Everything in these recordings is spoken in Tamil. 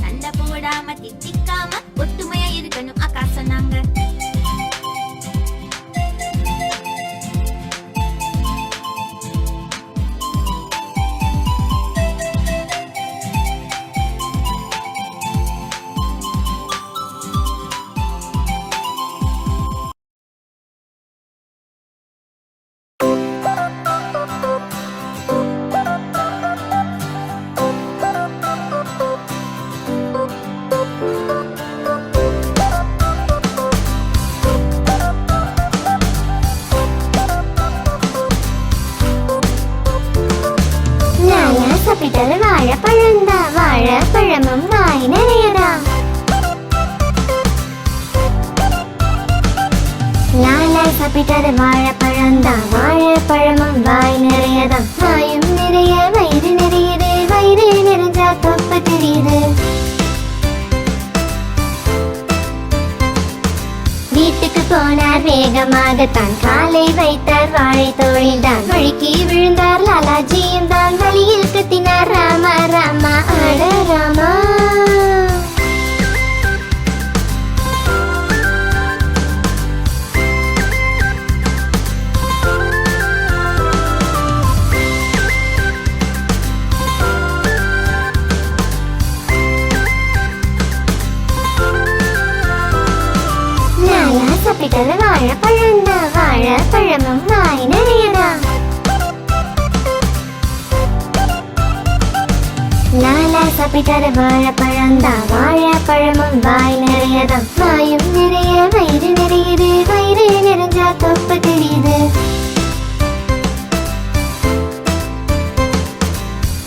சண்டை போடாம திட்டிக்காம ஒத்துமையா இருக்கணும். அக்கா சொன்னாங்க சாப்பிட்டது வாழைப்பழந்தா வாழைப்பழமும் வாய் நிறையதான். வாயும் நிறைய வயிறு நிறையுது. வயிறு நிறைஞ்சா தொப்ப தெரியுது. வீட்டுக்கு போனார் வேகமாகத்தான். காலை வைத்தார் வாழை தோழில்தான் வழுக்கி விழுந்தார் லாலாஜியும் தான். வழியில் கத்தினார் ராமா லாலா வாழைப்பழம் தான் வாழைப்பழமும் வாய் நிறையதான். வாயும் நிறைய வயிறு நிறையுது. வயிறு நிறைஞ்சா தொப்பு தெரியுது.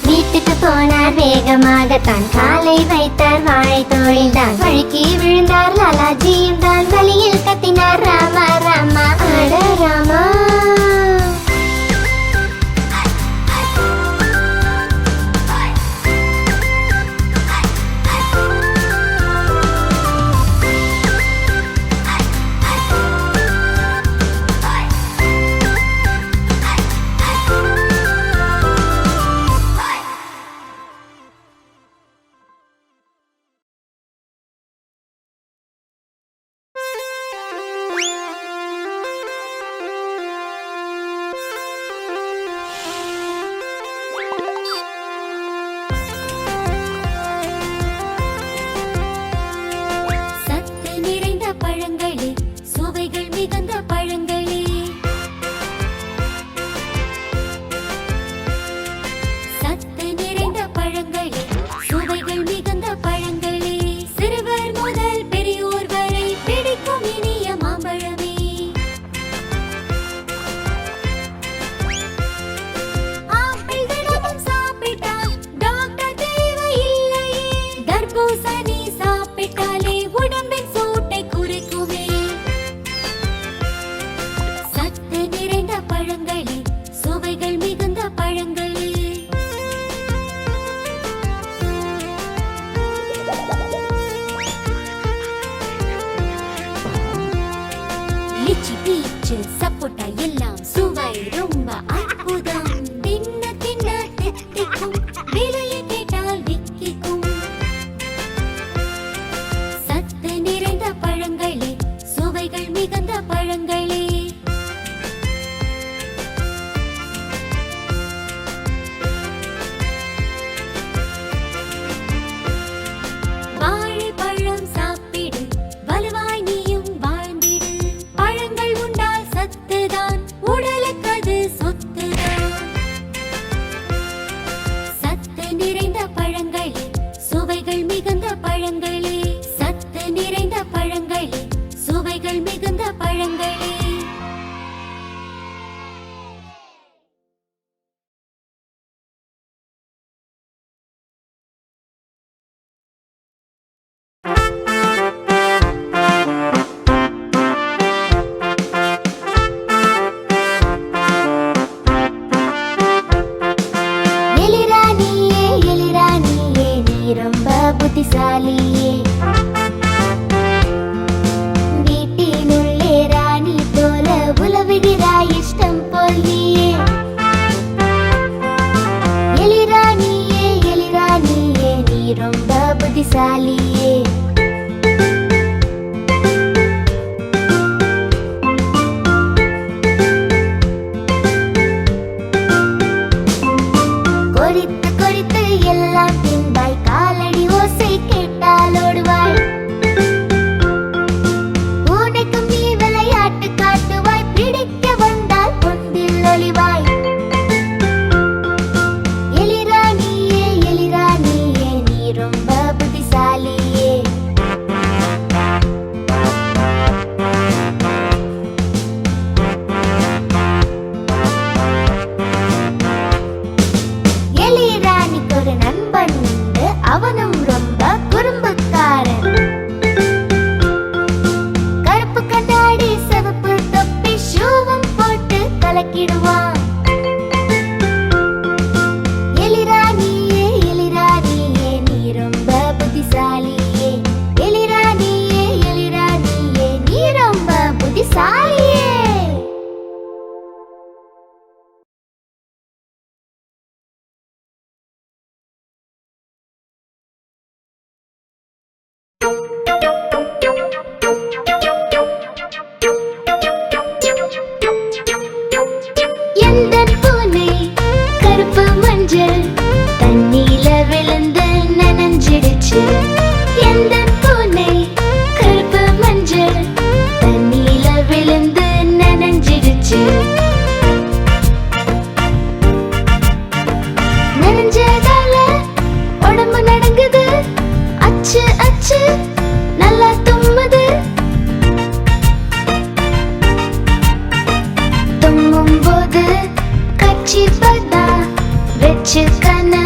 வீட்டுக்கு போனார் வேகமாகத்தான். காலை வைத்தார் வாழை தோழில்தான் சுவைகள் பழங்களே. சத்து நிறைந்த பழங்களே சுவைகள் மிகுந்த பழங்களே. சிறுவர் முதல் பெரியோர் வரை பிடிக்கும் இனிய மாம்பழமே. ஆப்பிள் தினமும் டாக்டர் தேவையில்லையே. தர்பூசணி சாப்பிட்டாலே later. чекана.